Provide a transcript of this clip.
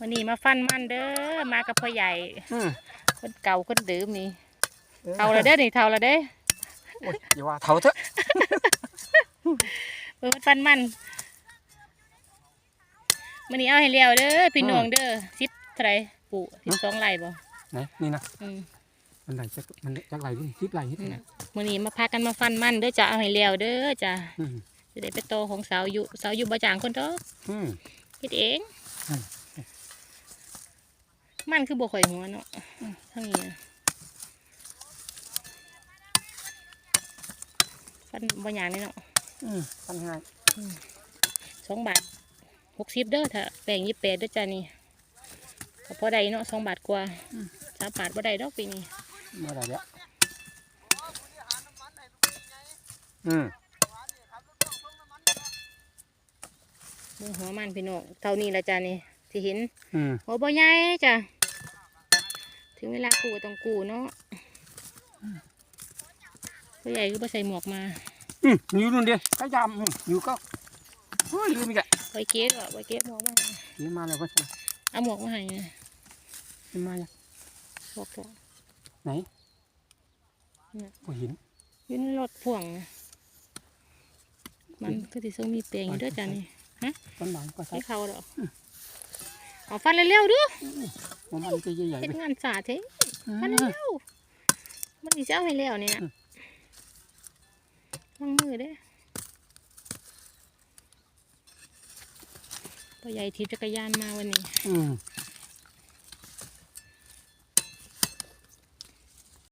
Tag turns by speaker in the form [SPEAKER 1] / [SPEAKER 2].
[SPEAKER 1] วันนี้มาฟันมันเด้อมากับพ่อใหญ่
[SPEAKER 2] อืม
[SPEAKER 1] คนเก่าคนเดิมนี่เท่าละเด้อนี่เท่าละเด้อ
[SPEAKER 2] โอ้ยอย่าว่าเท่าเถอะ
[SPEAKER 1] เปิดฟันมันวันนี้เอาให้เลี้ยวเด้อพี่น้องเด้อสิบเท่าไหรปู่สิบสองไร่บ่
[SPEAKER 2] ไหนนี่นะ
[SPEAKER 1] อืม
[SPEAKER 2] มันไหนจะมันจะไหลนี่ทิพไหลนี่
[SPEAKER 1] อืมวันนี้มาพากันมาฟันมันเด้อจ้ะเอาให้เลี้ยวเด้อจ้ะ
[SPEAKER 2] อืม
[SPEAKER 1] จะได้ไปโตของสาวอยู่สาวอยู่บ่จางคนเด้อ
[SPEAKER 2] อืม
[SPEAKER 1] คิดเอง
[SPEAKER 2] อื ม
[SPEAKER 1] มันคือบ่ข่อยหัวเนาะทั้งนี้นะฟันบ่หยางนี่เนาะ
[SPEAKER 2] อืมปัญหา
[SPEAKER 1] สองบาทหกสิบเด้อถ้าแบ่งยี่สิบแปดเด้อจ้านี่ก็พอได้เนาะสองบาทกว่าสามบาทบ่ได้ดอกปีนี้
[SPEAKER 2] เมื่อไหรเนี่ยอืม
[SPEAKER 1] เบิ่งหัวมันพี่น้องเท่านี้ละจ้านี่สิเห็น
[SPEAKER 2] อืม
[SPEAKER 1] หัวบ่ใหญ่จ้ะถึ งเวลากูก็ต้องกูเนาะผู้ใหญ่ก็บ่ใส่หมวกมา
[SPEAKER 2] อืมอยู่นู่นเดียวก็ยำอืมอยู่ก็เฮ้ยลืมอีกแก
[SPEAKER 1] ไว้เก็บอะไว้เก็บหมวกมา
[SPEAKER 2] เดี๋ยวมาแล้วก็ใช่
[SPEAKER 1] เอาหมวกมาให้นะ
[SPEAKER 2] เห็นมายัง
[SPEAKER 1] หมวกตัว
[SPEAKER 2] ไหน
[SPEAKER 1] เนี่ย
[SPEAKER 2] ก็เห็น
[SPEAKER 1] อยืนรถพ่วงนะมันก็สิส่งมีเปลงอยู่เด้วยจ้านี่
[SPEAKER 2] ต้นไม้ก็ใช่
[SPEAKER 1] ให้เขาดอกเอาฟันเร็วๆเดู
[SPEAKER 2] หัวมันจะใหญ่ๆ
[SPEAKER 1] เฮ็ด
[SPEAKER 2] ไป
[SPEAKER 1] งานสาเถ
[SPEAKER 2] อืม
[SPEAKER 1] ฟันเร็วๆมันสิเจ้าให้แล้วนี่นะ
[SPEAKER 2] อืม
[SPEAKER 1] ล้างมือเด้อพ่อใหญ่ถีบจักรยานมาวันนี้
[SPEAKER 2] อืม